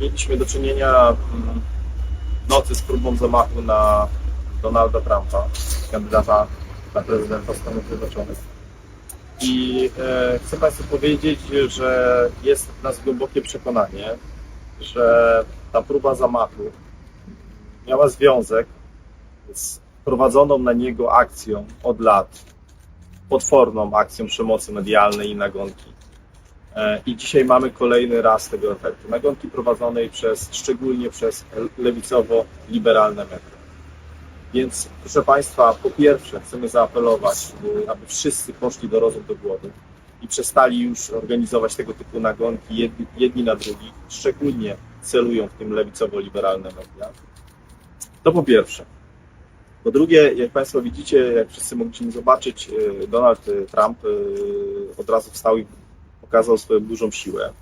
mieliśmy do czynienia mm, w nocy z próbą zamachu na Donalda Trumpa, kandydata na prezydenta Stanów Zjednoczonych. I e, chcę Państwu powiedzieć, że jest w nas głębokie przekonanie, że ta próba zamachu miała związek z prowadzoną na niego akcją od lat, potworną akcją przemocy medialnej i nagonki. E, I dzisiaj mamy kolejny raz tego efektu. Nagonki prowadzonej przez, szczególnie przez lewicowo-liberalne media. Więc proszę Państwa, po pierwsze chcemy zaapelować, aby wszyscy poszli do rozum do głowy i przestali już organizować tego typu nagonki jedni, jedni na drugich, szczególnie celują w tym lewicowo-liberalne media. To po pierwsze. Po drugie, jak Państwo widzicie, jak wszyscy mogliśmy zobaczyć, y, Donald Trump y, od razu wstał i pokazał swoją dużą siłę.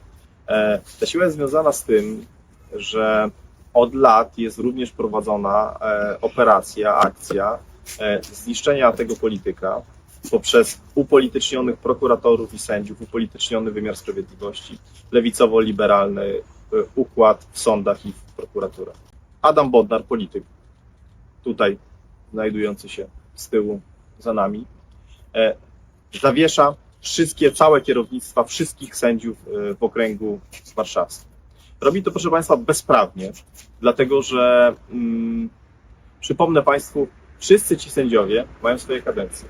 E, Ta siła jest związana z tym, że od lat jest również prowadzona e, operacja, akcja e, zniszczenia tego polityka poprzez upolitycznionych prokuratorów i sędziów, upolityczniony wymiar sprawiedliwości, lewicowo-liberalny układ w sądach i w prokuraturach. Adam Bodnar, polityk, tutaj znajdujący się z tyłu za nami, zawiesza wszystkie, całe kierownictwa wszystkich sędziów e, w okręgu warszawskim. Robi to, proszę Państwa, bezprawnie, dlatego że mm, przypomnę Państwu, wszyscy ci sędziowie mają swoje kadencje.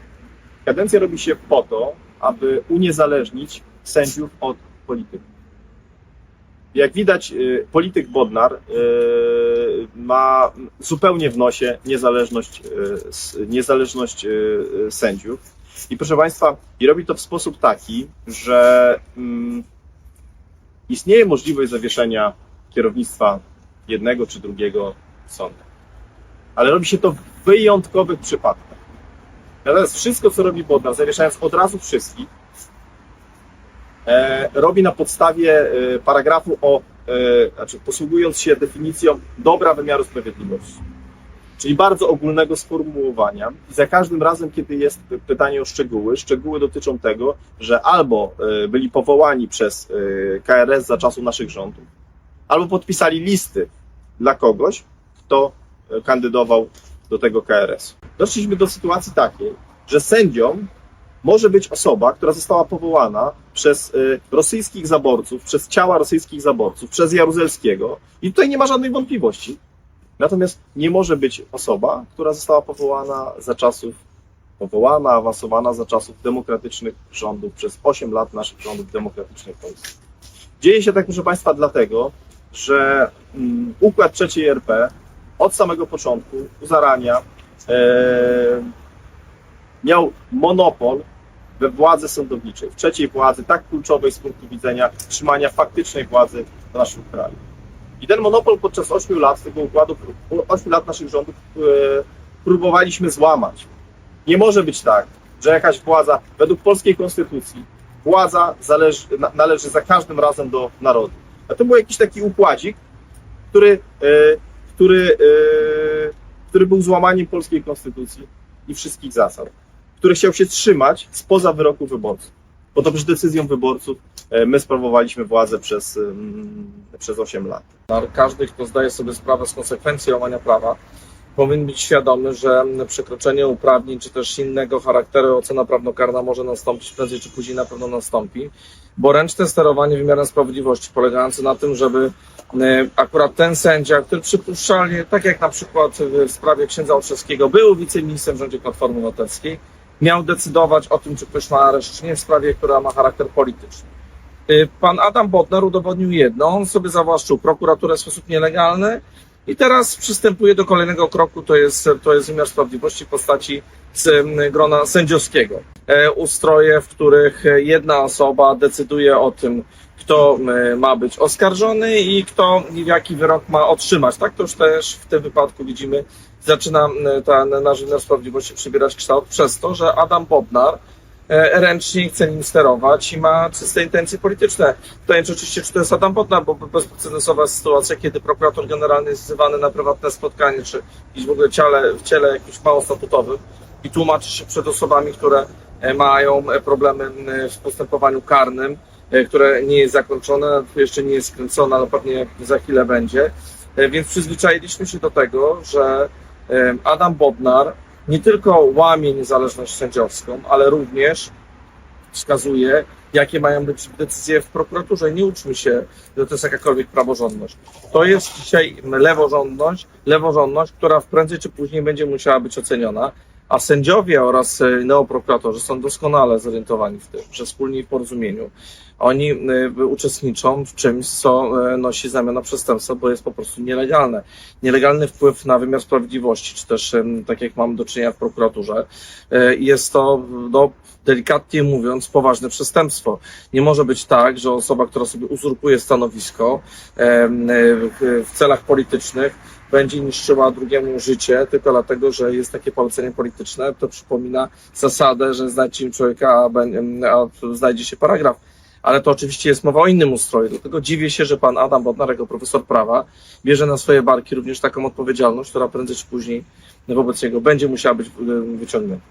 Kadencja robi się po to, aby uniezależnić sędziów od polityków. Jak widać, y, polityk Bodnar y, ma zupełnie w nosie niezależność, niezależność sędziów. I proszę Państwa, i robi to w sposób taki, że mm, istnieje możliwość zawieszenia kierownictwa jednego czy drugiego sądu. Ale robi się to w wyjątkowych przypadkach. Natomiast wszystko, co robi Bodnar, zawieszając od razu wszystkich, e, robi na podstawie e, paragrafu o, e, znaczy posługując się definicją dobra wymiaru sprawiedliwości. Czyli bardzo ogólnego sformułowania. I za każdym razem, kiedy jest pytanie o szczegóły, szczegóły dotyczą tego, że albo e, byli powołani przez e, KRS za czasów naszych rządów, albo podpisali listy dla kogoś, kto e, kandydował do tego KRS. Doszliśmy do sytuacji takiej, że sędzią może być osoba, która została powołana przez rosyjskich zaborców, przez ciała rosyjskich zaborców, przez Jaruzelskiego i tutaj nie ma żadnych wątpliwości. Natomiast nie może być osoba, która została powołana za czasów, powołana, awansowana za czasów demokratycznych rządów, przez 8 lat naszych rządów demokratycznych w Polsce. Dzieje się tak, proszę Państwa, dlatego, że mm, układ III RP od samego początku, u zarania, e, miał monopol we władzy sądowniczej, w trzeciej władzy, tak kluczowej z punktu widzenia trzymania faktycznej władzy w naszym kraju. I ten monopol podczas 8 lat tego układu, 8 lat naszych rządów e, próbowaliśmy złamać. Nie może być tak, że jakaś władza, według polskiej konstytucji, władza zależy, na, należy za każdym razem do narodu. A to był jakiś taki układzik, który, e, który, e, który był złamaniem polskiej konstytucji i wszystkich zasad, który chciał się trzymać spoza wyroku wyborców. Bo to przecież decyzją wyborców e, my sprawowaliśmy władzę przez, mm, przez 8 lat. Każdy, kto zdaje sobie sprawę z konsekwencji łamania prawa, powinien być świadomy, że przekroczenie uprawnień czy też innego charakteru ocena prawnokarna może nastąpić prędzej czy później na pewno nastąpi, bo ręczne sterowanie wymiarem sprawiedliwości polegające na tym, żeby e, akurat ten sędzia, który przypuszczalnie, tak jak na przykład w sprawie księdza Olszewskiego, był wiceministrem w rządzie Platformy Obywatelskiej, miał decydować o tym, czy ktoś ma areszt, czy nie w sprawie, która ma charakter polityczny. Y, Pan Adam Bodnar udowodnił jedno, on sobie zawłaszczył prokuraturę w sposób nielegalny i teraz przystępuje do kolejnego kroku, to jest, to jest wymiar sprawiedliwości w postaci grona sędziowskiego. E, Ustroje, w których jedna osoba decyduje o tym, kto ma być oskarżony i kto jaki wyrok ma otrzymać. Tak to już też w tym wypadku widzimy, zaczyna ten nasz wymiar sprawiedliwości przybierać kształt przez to, że Adam Bodnar e, ręcznie chce nim sterować i ma czyste intencje polityczne. Pytanie, czy oczywiście, czy to jest Adam Bodnar, bo bezprecedensowa sytuacja, kiedy prokurator generalny jest wzywany na prywatne spotkanie, czy gdzieś w ogóle ciele, w ciele jakimś mało statutowym i tłumaczy się przed osobami, które e, mają e, problemy w postępowaniu karnym, które nie jest zakończone, jeszcze nie jest skręcone, ale pewnie za chwilę będzie. Więc przyzwyczailiśmy się do tego, że Adam Bodnar nie tylko łamie niezależność sędziowską, ale również wskazuje, jakie mają być decyzje w prokuraturze. Nie uczmy się, że to jest jakakolwiek praworządność. To jest dzisiaj leworządność, leworządność, która prędzej czy później będzie musiała być oceniona, a sędziowie oraz e, neoprokuratorzy są doskonale zorientowani w tym, że wspólnie w porozumieniu oni e, uczestniczą w czymś, co e, nosi znamiona przestępstwa, bo jest po prostu nielegalne. Nielegalny wpływ na wymiar sprawiedliwości, czy też tak jak mam do czynienia w prokuraturze, jest to, no, delikatnie mówiąc, poważne przestępstwo. Nie może być tak, że osoba, która sobie uzurpuje stanowisko w celach politycznych, będzie niszczyła drugiemu życie tylko dlatego, że jest takie polecenie polityczne. To przypomina zasadę, że znajdźcie człowieka, a, znajdzie się paragraf. Ale to oczywiście jest mowa o innym ustroju. Dlatego dziwię się, że pan Adam Bodnar, jako profesor prawa, bierze na swoje barki również taką odpowiedzialność, która prędzej czy później wobec niego będzie musiała być wyciągnięta.